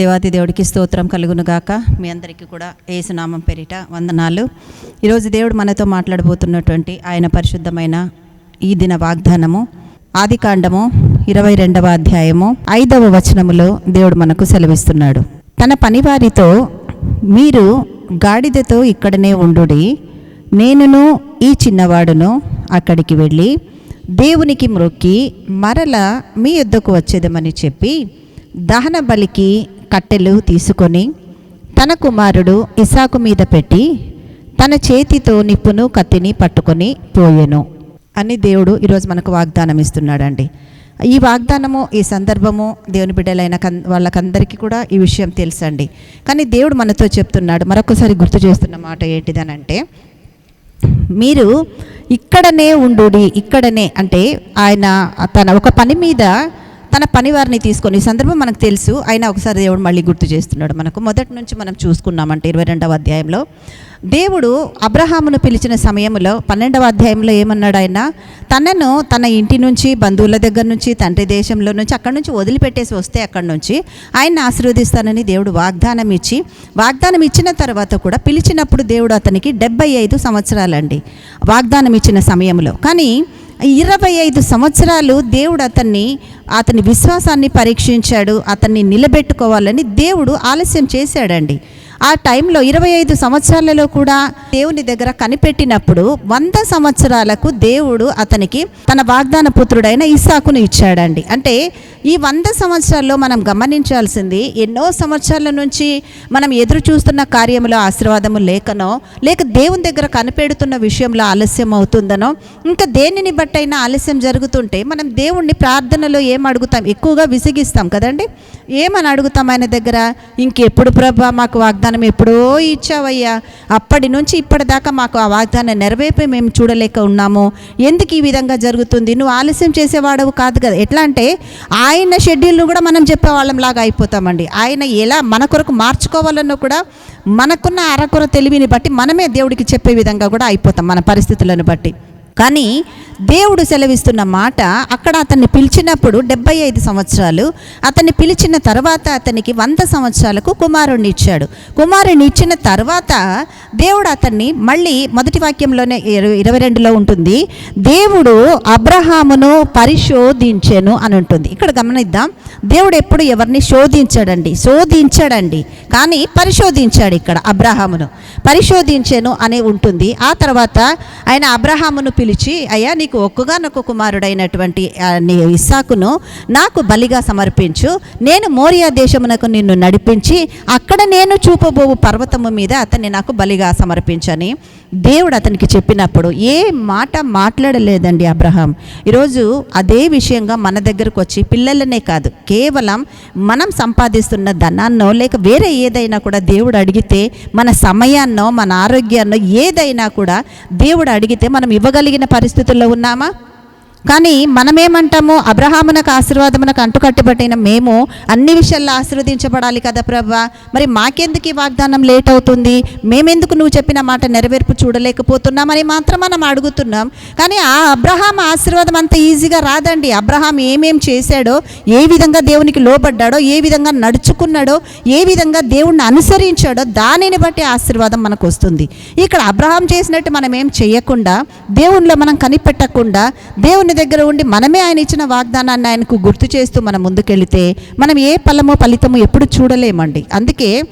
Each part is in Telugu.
దేవాది దేవుడికి స్తోత్రం కలుగును గాక మీ అందరికీ కూడా ఏసునామం పేరిట వందనాలు. ఈరోజు దేవుడు మనతో మాట్లాడబోతున్నటువంటి ఆయన పరిశుద్ధమైన ఈ దిన వాగ్దానము ఆదికాండము ఇరవై రెండవ అధ్యాయము ఐదవ వచనములో దేవుడు మనకు సెలవిస్తున్నాడు. తన పనివారితో మీరు గాడిదతో ఇక్కడనే ఉండుడి. నేనును ఈ చిన్నవాడును అక్కడికి వెళ్ళి దేవునికి మ్రొక్కి మరల మీ యుద్ధకు వచ్చేదమని చెప్పి దహన బలికి కట్టెలు తీసుకొని తన కుమారుడు ఇసాకు మీద పెట్టి తన చేతితో నిప్పును కత్తిని పట్టుకొని పోయెను. అని దేవుడు ఈరోజు మనకు వాగ్దానం ఇస్తున్నాడండి. ఈ వాగ్దానము ఈ సందర్భము దేవుని బిడ్డలైన కన్ వాళ్ళకందరికీ కూడా ఈ విషయం తెలుసండి. కానీ దేవుడు మనతో చెప్తున్నాడు. మరొకసారి గుర్తు చేస్తున్న మాట ఏంటిదనంటే మీరు ఇక్కడనే ఉండుడి ఇక్కడనే అంటే ఆయన తన ఒక పని మీద తన పని వారిని తీసుకొని సందర్భం మనకు తెలుసు. అయినా ఒకసారి దేవుడు మళ్ళీ గుర్తు చేస్తున్నాడు మనకు. మొదటి నుంచి మనం చూసుకున్నామంటే ఇరవై రెండవ అధ్యాయంలో దేవుడు అబ్రహామును పిలిచిన సమయంలో పన్నెండవ అధ్యాయంలో ఏమన్నాడు ఆయన? తనను తన ఇంటి నుంచి బంధువుల దగ్గర నుంచి తండ్రి దేశంలో నుంచి అక్కడి నుంచి వదిలిపెట్టేసి వస్తే అక్కడి నుంచి ఆయన ఆశీర్వదిస్తానని దేవుడు వాగ్దానం ఇచ్చి వాగ్దానం ఇచ్చిన తర్వాత కూడా పిలిచినప్పుడు దేవుడు అతనికి డెబ్బై ఐదు సంవత్సరాలండి వాగ్దానం ఇచ్చిన సమయంలో. కానీ ఇరవై ఐదు సంవత్సరాలు దేవుడు అతన్ని అతని విశ్వాసాన్ని పరీక్షించాడు అతన్ని నిలబెట్టుకోవాలని దేవుడు ఆలస్యం చేశాడండి. ఆ టైంలో ఇరవై ఐదు సంవత్సరాలలో కూడా దేవుని దగ్గర కనిపెట్టినప్పుడు వంద సంవత్సరాలకు దేవుడు అతనికి తన వాగ్దాన పుత్రుడైన ఇసాకును ఇచ్చాడండి. అంటే ఈ వంద సంవత్సరాల్లో మనం గమనించాల్సింది ఎన్నో సంవత్సరాల నుంచి మనం ఎదురు చూస్తున్న కార్యంలో ఆశీర్వాదము లేకనో లేక దేవుని దగ్గర కనిపెడుతున్న విషయంలో ఆలస్యం అవుతుందనో ఇంకా దేనిని బట్టైనా ఆలస్యం జరుగుతుంటే మనం దేవుణ్ణి ప్రార్థనలో ఏం అడుగుతాం? ఎక్కువగా విసిగిస్తాం కదండి? ఏమని అడుగుతాం ఆయన దగ్గర? ఇంకెప్పుడు ప్రభా మాకు వాగ్దానం ఎప్పుడో ఇచ్చావయ్యా. అప్పటి నుంచి ఇప్పటిదాకా మాకు ఆ వాగ్దానం నెరవేర్పై మేము చూడలేక ఉన్నాము. ఎందుకు ఈ విధంగా జరుగుతుంది? నువ్వు ఆలస్యం చేసేవాడవు కాదు కదా. ఎట్లా అంటే ఆయన షెడ్యూల్ను కూడా మనం చెప్పేవాళ్ళంలాగా అయిపోతామండి. ఆయన ఎలా మన కొరకు మార్చుకోవాలన్నా కూడా మనకున్న అరకొర తెలివిని బట్టి మనమే దేవుడికి చెప్పే విధంగా కూడా అయిపోతాం మన పరిస్థితులను బట్టి. కానీ దేవుడు సెలవిస్తున్న మాట అక్కడ అతన్ని పిలిచినప్పుడు డెబ్బై ఐదు సంవత్సరాలు అతన్ని పిలిచిన తర్వాత అతనికి వంద సంవత్సరాలకు కుమారుణ్ణి ఇచ్చాడు. కుమారుణ్ణి ఇచ్చిన తర్వాత దేవుడు అతన్ని మళ్ళీ మొదటి వాక్యంలోనే ఇరవై ఇరవై రెండులో ఉంటుంది దేవుడు అబ్రహామును పరిశోధించెను అని ఉంటుంది. ఇక్కడ గమనిద్దాం దేవుడు ఎప్పుడు ఎవరిని శోధించాడండి? శోధించాడండి. కానీ పరిశోధించాడు ఇక్కడ అబ్రహామును. పరిశోధించెను అని ఉంటుంది. ఆ తర్వాత ఆయన అబ్రహామును పిలిచి అయ్యా నీకు ఒక్కగానొక్క కుమారుడైనటువంటి నీ ఇస్సాకును నాకు బలిగా సమర్పించు. నేను మోరియా దేశమునకు నిన్ను నడిపించి అక్కడ నేను చూపబోవు పర్వతము మీద అతన్ని నాకు బలిగా సమర్పించని. దేవుడు అతనికి చెప్పినప్పుడు ఏ మాట మాట్లాడలేదండి అబ్రహాం. ఈరోజు అదే విషయంగా మన దగ్గరకు వచ్చి పిల్లలనే కాదు కేవలం మనం సంపాదిస్తున్న ధనాన్నో లేక వేరే ఏదైనా కూడా దేవుడు అడిగితే మన సమయాన్నో మన ఆరోగ్యాన్నో ఏదైనా కూడా దేవుడు అడిగితే మనం ఇవ్వగలిగిన పరిస్థితుల్లో ఉన్నామా? కానీ మనమేమంటాము అబ్రహామునకు ఆశీర్వాదమునకు అంటుకట్టుబట్టిన మేము అన్ని విషయాల్లో ఆశీర్వదించబడాలి కదా ప్రభా. మరి మాకెందుకు ఈ వాగ్దానం లేట్ అవుతుంది? మేమెందుకు నువ్వు చెప్పిన మాట నెరవేర్పు చూడలేకపోతున్నామని మాత్రం మనం అడుగుతున్నాం. కానీ ఆ అబ్రహాం ఆశీర్వాదం అంత ఈజీగా రాదండి. అబ్రహాం ఏమేం చేశాడో ఏ విధంగా దేవునికి లోబడ్డాడో ఏ విధంగా నడుచుకున్నాడో ఏ విధంగా దేవుణ్ణి అనుసరించాడో దానిని బట్టి ఆశీర్వాదం మనకు వస్తుంది. ఇక్కడ అబ్రహాం చేసినట్టు మనం ఏం చేయకుండా దేవుణ్ణిలో మనం కనిపెట్టకుండా దేవుని దగ్గర ఉండి మనమే ఆయన ఇచ్చిన వాగ్దానాన్ని ఆయనకు గుర్తు చేస్తూ మనం ముందుకెళితే మనం ఏ ఫలమో ఫలితము ఎప్పుడు చూడలేమండి. అందుకే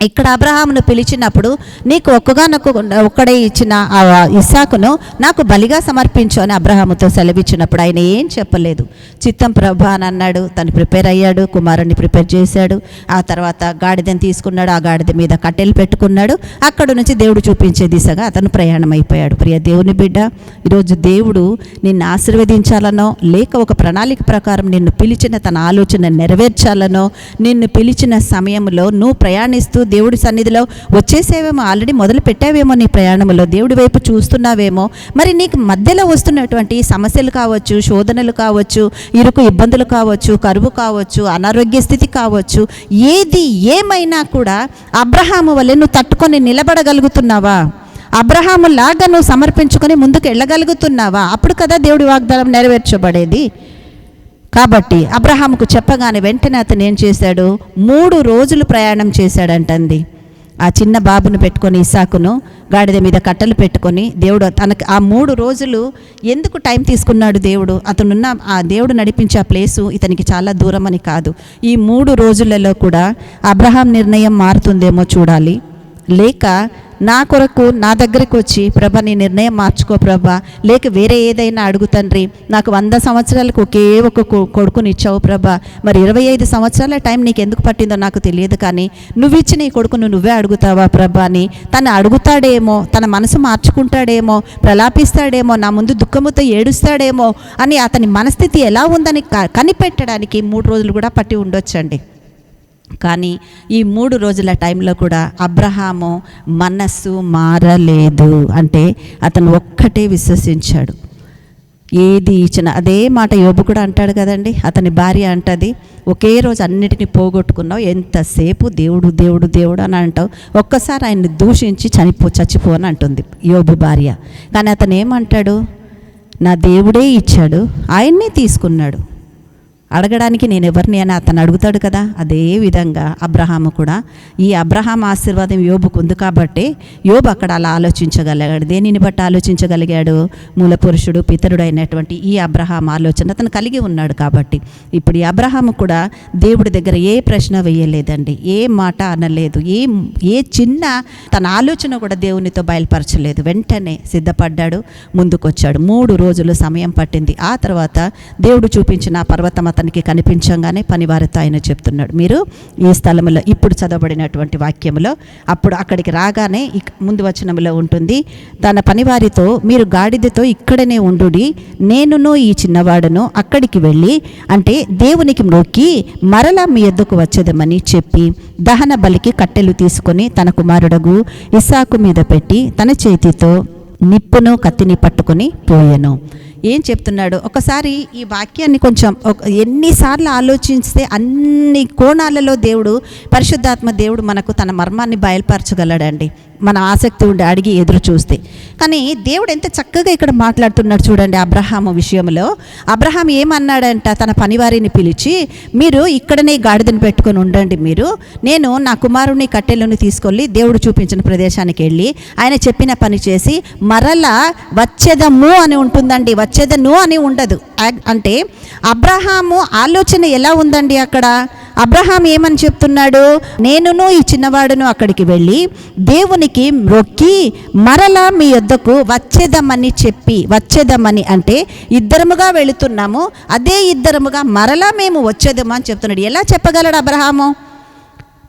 ఇక్కడ అబ్రహామును పిలిచినప్పుడు నీకు ఒక్కగానొక్క ఒక్కడే ఇచ్చిన ఆ ఇస్సాకును నాకు బలిగా సమర్పించు అని అబ్రహాముతో సెలవిచ్చినప్పుడు ఆయన ఏం చెప్పలేదు. చిత్తం ప్రభా అని అన్నాడు. తను ప్రిపేర్ అయ్యాడు కుమారుణ్ణి ప్రిపేర్ చేశాడు. ఆ తర్వాత గాడిదని తీసుకున్నాడు ఆ గాడిద మీద కట్టెలు పెట్టుకున్నాడు. అక్కడ నుంచి దేవుడు చూపించే దిశగా అతను ప్రయాణం అయిపోయాడు ప్రియ దేవుని బిడ్డ ఈరోజు దేవుడు నిన్ను ఆశీర్వదించాలనో లేక ఒక ప్రణాళిక ప్రకారం నిన్ను పిలిచిన తన ఆలోచన నెరవేర్చాలనో నిన్ను పిలిచిన సమయంలో నువ్వు ప్రయాణిస్తూ దేవుడి సన్నిధిలో వచ్చేసేవేమో ఆల్రెడీ మొదలు పెట్టావేమో నీ ప్రయాణంలో దేవుడి వైపు చూస్తున్నావేమో. మరి నీకు మధ్యలో వస్తున్నటువంటి సమస్యలు కావచ్చు శోధనలు కావచ్చు ఇరుకు ఇబ్బందులు కావచ్చు కరువు కావచ్చు అనారోగ్య స్థితి కావచ్చు ఏది ఏమైనా కూడా అబ్రహాము వల్లే నువ్వు తట్టుకొని నిలబడగలుగుతున్నావా? అబ్రహాము లాగా నువ్వు సమర్పించుకొని ముందుకు వెళ్ళగలుగుతున్నావా? అప్పుడు కదా దేవుడి వాగ్దానం నెరవేర్చబడేది. కాబట్టి అబ్రహాముకు చెప్పగానే వెంటనే అతను ఏం చేశాడు? మూడు రోజులు ప్రయాణం చేశాడంటంది. ఆ చిన్న బాబును పెట్టుకొని ఇసాకును గాడిద మీద కట్టలు పెట్టుకొని దేవుడు తనకు ఆ మూడు రోజులు ఎందుకు టైం తీసుకున్నాడు దేవుడు? అతనున్న ఆ దేవుడు నడిపించే ఆ ప్లేసు ఇతనికి చాలా దూరం అని కాదు. ఈ మూడు రోజులలో కూడా అబ్రహాం నిర్ణయం మారుతుందేమో చూడాలి. లేక నా కొరకు నా దగ్గరికి వచ్చి ప్రభ నీ నిర్ణయం మార్చుకో ప్రభ. లేక వేరే ఏదైనా అడుగు తండ్రి. నాకు వంద సంవత్సరాలకు ఒకే ఒక కొడుకుని ఇచ్చావు ప్రభ. మరి ఇరవై ఐదు సంవత్సరాల టైం నీకు ఎందుకు పట్టిందో నాకు తెలియదు కానీ నువ్వు ఇచ్చిన ఈ కొడుకును నువ్వే అడుగుతావా ప్రభ అని. తను అడుగుతాడేమో తన మనసు మార్చుకుంటాడేమో ప్రలాపిస్తాడేమో నా ముందు దుఃఖముతో ఏడుస్తాడేమో అని అతని మనస్థితి ఎలా ఉందని క- కనిపెట్టడానికి మూడు రోజులు కూడా పట్టి ఉండొచ్చండి. కానీ ఈ మూడు రోజుల టైంలో కూడా అబ్రహాము మనస్సు మారలేదు అంటే అతను ఒక్కటే విశ్వసించాడు. ఏది ఇచ్చిన అదే మాట యోబు కూడా అంటాడు కదండి అతని భార్య అంటది ఒకే రోజు అన్నిటిని పోగొట్టుకున్నావు ఎంతసేపు దేవుడు దేవుడు దేవుడు అని అంటావు ఒక్కసారి ఆయన్ని దూషించి చనిపో చచ్చిపో అని అంటుంది యోబు భార్య. కానీ అతను ఏమంటాడు నా దేవుడే ఇచ్చాడు ఆయన్నే తీసుకున్నాడు. అడగడానికి నేను ఎవరిని అని అతను అడుగుతాడు కదా? అదే విధంగా అబ్రహాము కూడా. ఈ అబ్రహాం ఆశీర్వాదం యోబుకు ఉంది కాబట్టి యోబు అక్కడ అలా ఆలోచించగలిగాడు. దేనిని బట్టి ఆలోచించగలిగాడు? మూల పురుషుడు పితరుడు అయినటువంటి ఈ అబ్రహాం ఆలోచన అతను కలిగి ఉన్నాడు కాబట్టి. ఇప్పుడు ఈ అబ్రహాము కూడా దేవుడి దగ్గర ఏ ప్రశ్న వేయలేదండి. ఏ మాట అనలేదు. ఏ ఏ చిన్న తన ఆలోచన కూడా దేవునితో బయలుపరచలేదు. వెంటనే సిద్ధపడ్డాడు ముందుకొచ్చాడు. మూడు రోజులు సమయం పట్టింది. ఆ తర్వాత దేవుడు చూపించిన ఆ పర్వతం అతనికి కనిపించంగానే పనివారితో ఆయన చెప్తున్నాడు. మీరు ఈ స్థలంలో ఇప్పుడు చదవబడినటువంటి వాక్యంలో అప్పుడు అక్కడికి రాగానే ఇక్- ముందు వచనంలో ఉంటుంది తన పనివారితో మీరు గాడిదతో ఇక్కడనే ఉండుడి నేనును ఈ చిన్నవాడును అక్కడికి వెళ్ళి అంటే దేవునికి మ్రొక్కి మరలా మీ ఎద్దుకు వచ్చేదమని చెప్పి దహన బలికి కట్టెలు తీసుకొని తన కుమారుడగు ఇసాకు మీద పెట్టి తన చేతితో నిప్పును కత్తిని పట్టుకొని పోయెను. ఏం చెప్తున్నాడు? ఒకసారి ఈ వాక్యాన్ని కొంచెం ఎన్నిసార్లు ఆలోచిస్తే అన్ని కోణాలలో దేవుడు పరిశుద్ధాత్మ దేవుడు మనకు తన మర్మాన్ని బయలుపరచగలడండి. మన ఆసక్తి ఉండి అడిగి ఎదురు చూస్తే. కానీ దేవుడు ఎంత చక్కగా ఇక్కడ మాట్లాడుతున్నాడు చూడండి అబ్రహాం విషయంలో. అబ్రహాం ఏమన్నాడంట? తన పనివారిని పిలిచి మీరు ఇక్కడనే గాడిదని పెట్టుకొని ఉండండి మీరు. నేను నా కుమారుని కట్టెలను తీసుకెళ్ళి దేవుడు చూపించిన ప్రదేశానికి వెళ్ళి ఆయన చెప్పిన పని చేసి మరలా వచ్చేదము అని ఉంటుందండి. వచ్చేదను అని ఉండదు. అంటే అబ్రహాము ఆలోచన ఎలా ఉందండి అక్కడ? అబ్రహాం ఏమని చెప్తున్నాడు? నేనును ఈ చిన్నవాడును అక్కడికి వెళ్ళి దేవునికి మొక్కి మరలా మీ యొద్దకు వచ్చేదమని చెప్పి వచ్చేదమని అంటే ఇద్దరముగా వెళుతున్నాము. అదే ఇద్దరముగా మరలా మేము వచ్చేదము అని చెప్తున్నాడు. ఎలా చెప్పగలడు అబ్రహాము?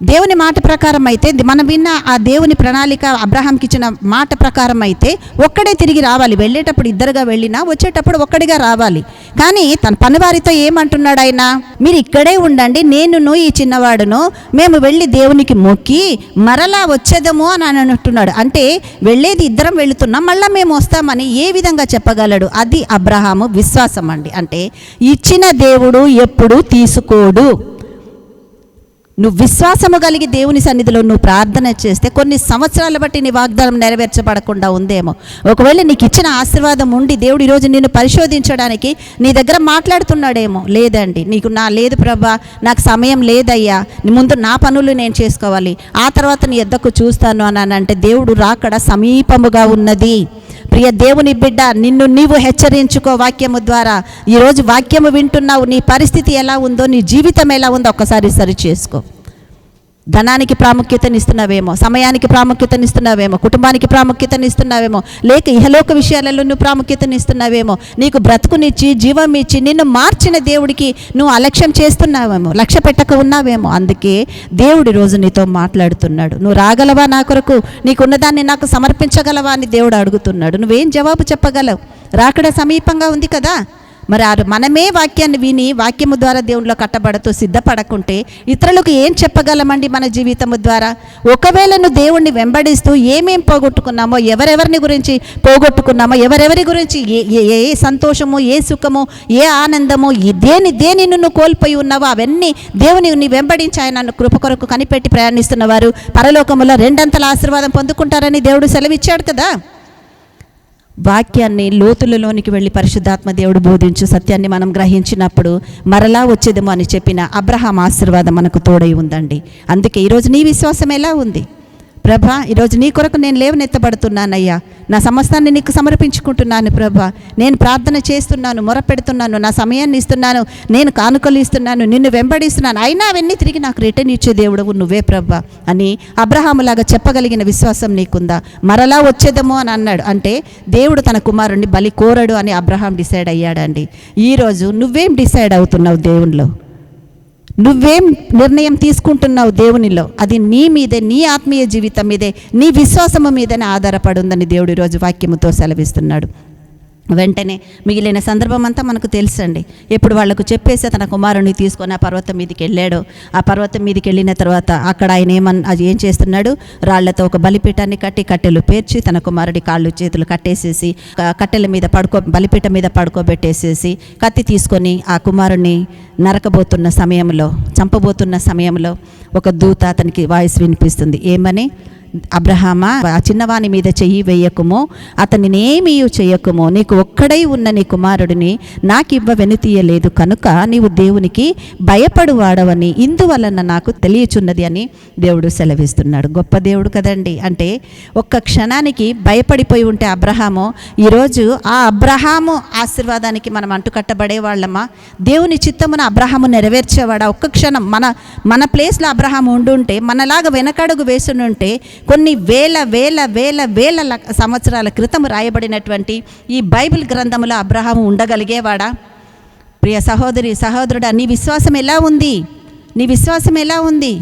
దేవుని మాట ప్రకారం అయితే మనం విన్న ఆ దేవుని ప్రణాళిక అబ్రహాంకి ఇచ్చిన మాట ప్రకారం అయితే ఒక్కడే తిరిగి రావాలి. వెళ్ళేటప్పుడు ఇద్దరుగా వెళ్ళినా వచ్చేటప్పుడు ఒక్కడిగా రావాలి. కానీ తన పనివారితో ఏమంటున్నాడు ఆయన? మీరు ఇక్కడే ఉండండి నేనును ఈ చిన్నవాడును మేము వెళ్ళి దేవునికి మొక్కి మరలా వచ్చేదము అని ఆయన అంటున్నాడు. అంటే వెళ్ళేది ఇద్దరం వెళుతున్నాం మళ్ళీ మేము వస్తామని ఏ విధంగా చెప్పగలడు? అది అబ్రహాము విశ్వాసం అండి అంటే ఇచ్చిన దేవుడు ఎప్పుడు తీసుకోడు. నువ్వు విశ్వాసము కలిగి దేవుని సన్నిధిలో నువ్వు ప్రార్థన చేస్తే కొన్ని సంవత్సరాల బట్టి నీ వాగ్దానం నెరవేర్చబడకుండా ఉందేమో. ఒకవేళ నీకు ఇచ్చిన ఆశీర్వాదం ఉండి దేవుడు ఈరోజు నిన్ను పరిశోధించడానికి నీ దగ్గర మాట్లాడుతున్నాడేమో. లేదండి నీకు నా లేదు ప్రభా నాకు సమయం లేదయ్యా నీ ముందు నా పనులు నేను చేసుకోవాలి. ఆ తర్వాత నీ ఎద్దకు చూస్తాను అని అంటే దేవుడు రాకడ సమీపముగా ఉన్నది. ప్రియ దేవుని బిడ్డ నిన్ను నీవు హెచ్చరించుకో వాక్యము ద్వారా. ఈరోజు వాక్యము వింటున్నావు నీ పరిస్థితి ఎలా ఉందో నీ జీవితం ఎలా ఉందో ఒక్కసారి సరి చేసుకో. ధనానికి ప్రాముఖ్యతనిస్తున్నావేమో సమయానికి ప్రాముఖ్యతనిస్తున్నావేమో కుటుంబానికి ప్రాముఖ్యతనిస్తున్నావేమో లేక ఇహలోక విషయాలలో నువ్వు ప్రాముఖ్యతనిస్తున్నావేమో నీకు బ్రతుకునిచ్చి జీవం ఇచ్చి నిన్ను మార్చిన దేవుడికి నువ్వు అలక్ష్యం చేస్తున్నావేమో లక్ష్య పెట్టక ఉన్నావేమో అందుకే దేవుడి రోజు నీతో మాట్లాడుతున్నాడు. నువ్వు రాగలవా నా కొరకు? నీకున్నదాన్ని నాకు సమర్పించగలవా అని దేవుడు అడుగుతున్నాడు. నువ్వేం జవాబు చెప్పగలవు? రాకడ సమీపంగా ఉంది కదా? మరి ఆ మనమే వాక్యాన్ని విని వాక్యము ద్వారా దేవునిలో కట్టబడుతూ సిద్ధపడకుంటే ఇతరులకు ఏం చెప్పగలమండి మన జీవితము ద్వారా? ఒకవేళ నువ్వు దేవుణ్ణి వెంబడిస్తూ ఏమేం పోగొట్టుకున్నామో ఎవరెవరిని గురించి పోగొట్టుకున్నామో ఎవరెవరి గురించి ఏ ఏ- ఏ సంతోషము ఏ సుఖము ఏ ఆనందము దేని దేని నువ్వు కోల్పోయి ఉన్నావో అవన్నీ దేవుని నీ వెంబడించి ఆయన నన్ను కృప కొరకు కనిపెట్టి ప్రయాణిస్తున్న వారు. పరలోకములో రెండంతల ఆశీర్వాదం పొందుకుంటారని దేవుడు సెలవిచ్చాడు కదా? వాక్యాన్ని లోతులలోనికి వెళ్ళి పరిశుద్ధాత్మ దేవుడు బోధించు సత్యాన్ని మనం గ్రహించినప్పుడు మరలా వచ్చేదేమో అని చెప్పిన అబ్రహాం ఆశీర్వాదం మనకు తోడై ఉందండి. అందుకే ఈరోజు నీ విశ్వాసం ఎలా ఉంది? ప్రభా ఈరోజు నీ కొరకు నేను లేవనెత్తబడుతున్నానయ్యా. నా సమస్తాన్ని నీకు సమర్పించుకుంటున్నాను ప్రభా. నేను ప్రార్థన చేస్తున్నాను మొరపెడుతున్నాను నా సమయాన్ని ఇస్తున్నాను నేను కానుకలు ఇస్తున్నాను నిన్ను వెంబడిస్తున్నాను. అయినా అవన్నీ తిరిగి నాకు రిటర్న్ ఇచ్చే దేవుడవు నువ్వే ప్రభా అని అబ్రహాములాగా చెప్పగలిగిన విశ్వాసం నీకుందా? మరలా వచ్చేదేమో అని అన్నాడు. అంటే దేవుడు తన కుమారుణ్ణి బలి కోరడు అని అబ్రహాం డిసైడ్ అయ్యాడండి. ఈరోజు నువ్వేం డిసైడ్ అవుతున్నావు దేవునిలో నువ్వేం నిర్ణయం తీసుకుంటున్నావు దేవునిలో? అది నీ మీదే నీ ఆత్మీయ జీవితం మీదే నీ విశ్వాసము మీదనే ఆధారపడి ఉందని దేవుడు ఈరోజు వాక్యముతో సెలవిస్తున్నాడు. వెంటనే మిగిలిన సందర్భం అంతా మనకు తెలుసండి. ఎప్పుడు వాళ్ళకు చెప్పేసి తన కుమారుని తీసుకొని ఆ పర్వతం మీదకి వెళ్ళాడు. ఆ పర్వతం మీదకి వెళ్ళిన తర్వాత అక్కడ ఆయన ఏమన్ అది ఏం చేస్తున్నాడు? రాళ్ళతో ఒక బలిపీఠాన్ని కట్టి కట్టెలు పేర్చి తన కుమారుడి కాళ్ళు చేతులు కట్టేసేసి కట్టెల మీద పడుకో బలిపీఠం మీద పడుకోబెట్టేసేసి కత్తి తీసుకొని ఆ కుమారుణ్ణి నరకబోతున్న సమయంలో చంపబోతున్న సమయంలో ఒక దూత అతనికి వాయిస్ వినిపిస్తుంది. ఏమని? అబ్రహామా ఆ చిన్నవాని మీద చెయ్యి వేయకుము అతనినేమీ చేయకుమో చేయకుము నీకు ఒక్కడై ఉన్న నీ కుమారుడిని నాకివ్వ వెనుతీయలేదు కనుక నీవు దేవునికి భయపడు వాడవని ఇందువలన నాకు తెలియచున్నది అని దేవుడు సెలవిస్తున్నాడు. గొప్ప దేవుడు కదండి. అంటే ఒక్క క్షణానికి భయపడిపోయి ఉంటే అబ్రహాము ఈరోజు ఆ అబ్రహాము ఆశీర్వాదానికి మనం అంటుకట్టబడే వాళ్ళమా? దేవుని చిత్తమున అబ్రహాము నెరవేర్చేవాడా? ఒక్క క్షణం మన మన ప్లేస్లో అబ్రహాము ఉండుంటే మనలాగా వెనకడుగు వేసునుంటే కొన్ని వేల వేల వేల వేల సంవత్సరాల క్రితం రాయబడినటువంటి ఈ బైబిల్ గ్రంథంలో అబ్రహాము ఉండగలిగేవాడా? ప్రియ సహోదరి సహోదరుడా నీ విశ్వాసం ఎలా ఉంది? నీ విశ్వాసం ఎలా ఉంది?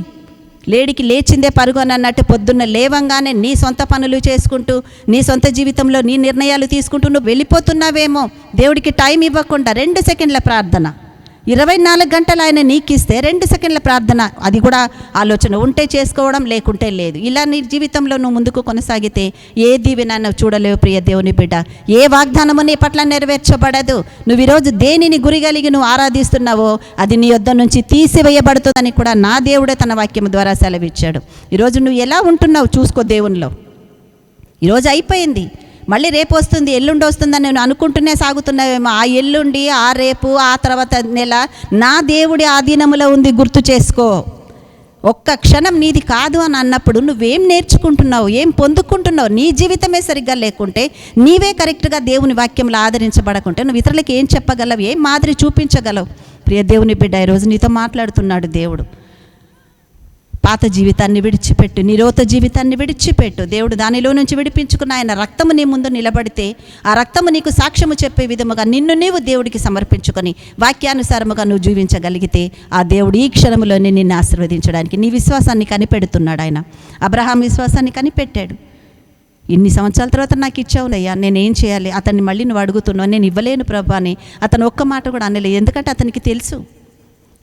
లేడికి లేచిందే పరుగు అన్నట్టు పొద్దున్న లేవంగానే నీ సొంత పనులు చేసుకుంటూ నీ సొంత జీవితంలో నీ నిర్ణయాలు తీసుకుంటూ నువ్వు వెళ్ళిపోతున్నావేమో? దేవుడికి టైం ఇవ్వకుండా రెండు సెకండ్ల ప్రార్థన. ఇరవై నాలుగు గంటలు ఆయన నీకిస్తే రెండు సెకండ్ల ప్రార్థన అది కూడా ఆలోచన. ఉంటే చేసుకోవడం లేకుంటే లేదు. ఇలా నీ జీవితంలో నువ్వు ముందుకు కొనసాగితే ఏ దీవెన చూడలేవు ప్రియ దేవుని బిడ్డ. ఏ వాగ్దానము నీ పట్ల నెరవేర్చబడదు. నువ్వు ఈరోజు దేనిని గురి కలిగి నువ్వు ఆరాధిస్తున్నావో అది నీ యొద్ద నుంచి తీసివేయబడుతుందని కూడా నా దేవుడే తన వాక్యం ద్వారా సెలవిచ్చాడు. ఈరోజు నువ్వు ఎలా ఉంటున్నావు చూసుకో దేవునిలో. ఈరోజు అయిపోయింది. మళ్ళీ రేపు వస్తుంది ఎల్లుండి వస్తుందని నేను అనుకుంటూనే సాగుతున్నావేమో. ఆ ఎల్లుండి ఆ రేపు ఆ తర్వాత నెల నా దేవుడి ఆధీనములో ఉంది గుర్తు చేసుకో. ఒక్క క్షణం నీది కాదు అని అన్నప్పుడు నువ్వేం నేర్చుకుంటున్నావు ఏం పొందుకుంటున్నావు? నీ జీవితమే సరిగ్గా లేకుంటే నీవే కరెక్ట్గా దేవుని వాక్యంలో ఆదరించబడకుంటే నువ్వు ఇతరులకు ఏం చెప్పగలవు ఏం మాదిరి చూపించగలవు? ప్రియ దేవుని బిడ్డ ఈరోజు నీతో మాట్లాడుతున్నాడు దేవుడు. పాత జీవితాన్ని విడిచిపెట్టు నిరోత జీవితాన్ని విడిచిపెట్టు. దేవుడు దానిలో నుంచి విడిపించుకున్న ఆయన రక్తము నీ ముందు నిలబడితే ఆ రక్తము నీకు సాక్ష్యము చెప్పే విధముగా నిన్ను నీవు దేవుడికి సమర్పించుకొని వాక్యానుసారముగా నువ్వు జీవించగలిగితే ఆ దేవుడు ఈ క్షణంలోనే నిన్ను ఆశీర్వదించడానికి నీ విశ్వాసాన్ని కనిపెడుతున్నాడు ఆయన. అబ్రహాం విశ్వాసాన్ని కనిపెట్టాడు. ఇన్ని సంవత్సరాల తర్వాత నాకు ఇచ్చావులయ్యా నేను ఏం చేయాలి? అతన్ని మళ్ళీ నువ్వు అడుగుతున్నావు నేను ఇవ్వలేను ప్రభా అని అతను ఒక్క మాట కూడా అనలేదు ఎందుకంటే అతనికి తెలుసు.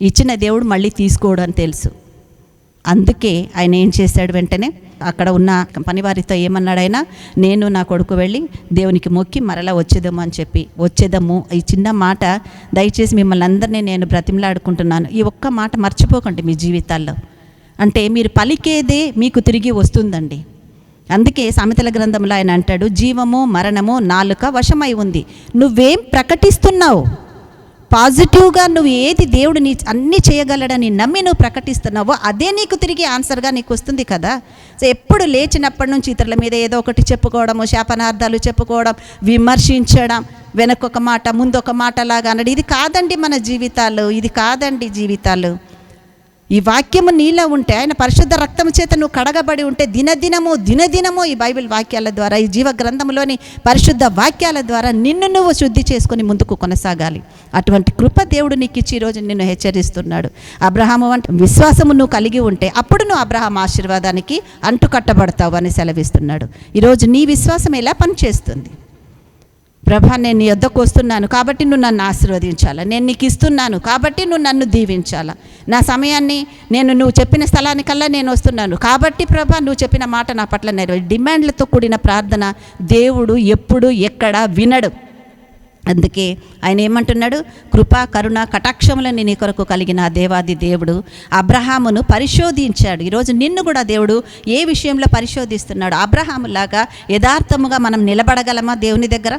ఇచ్చిన దేవుడు మళ్ళీ తీసుకోవడం అని తెలుసు. అందుకే ఆయన ఏం చేశాడు వెంటనే అక్కడ ఉన్న పనివారితో ఏమన్నాడు ఆయన నేను నా కొడుకు వెళ్ళి దేవునికి మొక్కి మరలా వచ్చేదము అని చెప్పి వచ్చేదము. ఈ చిన్న మాట దయచేసి మిమ్మల్ని అందరినీ నేను బ్రతిమలాడుకుంటున్నాను. ఈ ఒక్క మాట మర్చిపోకండి మీ జీవితాల్లో. అంటే మీరు పలికేదే మీకు తిరిగి వస్తుందండి. అందుకే సామెతల గ్రంథంలో ఆయన అంటాడు జీవము మరణము నాలుక వశమై ఉంది. నువ్వేం ప్రకటిస్తున్నావు? పాజిటివ్గా నువ్వు ఏది దేవుడు నీ అన్నీ చేయగలడని నమ్మి నువ్వు ప్రకటిస్తున్నావో అదే నీకు తిరిగి ఆన్సర్గా నీకు వస్తుంది కదా. సో ఎప్పుడు లేచినప్పటి నుంచి ఇతరుల మీద ఏదో ఒకటి చెప్పుకోవడము శాపనార్థాలు చెప్పుకోవడం విమర్శించడం వెనకొక మాట ముందొక మాట లాగా అనడం ఇది కాదండి మన జీవితాలు ఇది కాదండి జీవితాలు. ఈ వాక్యము నీలో ఉంటే ఆయన పరిశుద్ధ రక్తం చేత నువ్వు కడగబడి ఉంటే దినదినము దినదినము ఈ బైబిల్ వాక్యాల ద్వారా ఈ జీవ గ్రంథంలోని పరిశుద్ధ వాక్యాల ద్వారా నిన్ను నువ్వు శుద్ధి చేసుకుని ముందుకు కొనసాగాలి. అటువంటి కృప దేవుడు నీకు ఇచ్చి ఈరోజు నిన్ను హెచ్చరిస్తున్నాడు. అబ్రహాము అంటే విశ్వాసము నువ్వు కలిగి ఉంటే అప్పుడు నువ్వు అబ్రహాం ఆశీర్వాదానికి అంటుకట్టబడతావు అని సెలవిస్తున్నాడు. ఈరోజు నీ విశ్వాసం ఎలా పనిచేస్తుంది? ప్రభా నేను నీ యొద్దకు వస్తున్నాను. కాబట్టి నువ్వు నన్ను ఆశీర్వదించాలా? నేను నీకు ఇస్తున్నాను. కాబట్టి నువ్వు నన్ను దీవించాలా? నా సమయాన్ని నేను నువ్వు చెప్పిన స్థలానికల్లా నేను వస్తున్నాను. కాబట్టి ప్రభా నువ్వు చెప్పిన మాట నా పట్ల నెరవేరు డిమాండ్లతో కూడిన ప్రార్థన దేవుడు ఎప్పుడు ఎక్కడ వినడు. అందుకే ఆయన ఏమంటున్నాడు? కృపా కరుణ కటాక్షములని నీ కొరకు కలిగిన దేవాది దేవుడు అబ్రహామును పరిశోధించాడు. ఈరోజు నిన్ను కూడా దేవుడు ఏ విషయంలో పరిశోధిస్తున్నాడు? అబ్రహాములాగా యథార్థముగా మనం నిలబడగలమా దేవుని దగ్గర?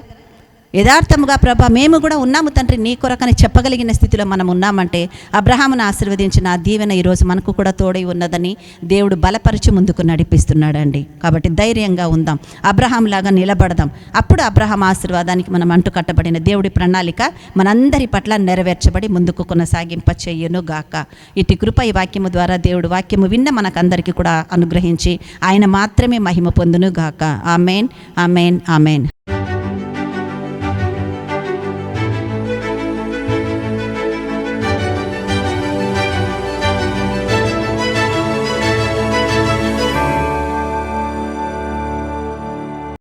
యథార్థముగా ప్రభా మేము కూడా ఉన్నాము తండ్రి నీ కొరకని చెప్పగలిగిన స్థితిలో మనం ఉన్నామంటే అబ్రహామును ఆశీర్వదించిన ఆ దీవెన ఈరోజు మనకు కూడా తోడై ఉన్నదని దేవుడు బలపరిచి ముందుకు నడిపిస్తున్నాడండి. కాబట్టి ధైర్యంగా ఉందాం అబ్రహాం లాగా నిలబడదాం. అప్పుడు అబ్రహాం ఆశీర్వాదానికి మనం అంటు కట్టబడిన దేవుడి ప్రణాళిక మనందరి పట్ల నెరవేర్చబడి ముందుకు కొనసాగింప చెయ్యను గాక. ఇటు కృప ఈ వాక్యము ద్వారా దేవుడు వాక్యము విన్న మనకందరికీ కూడా అనుగ్రహించి ఆయన మాత్రమే మహిమ పొందును గాక. Amen amen amen.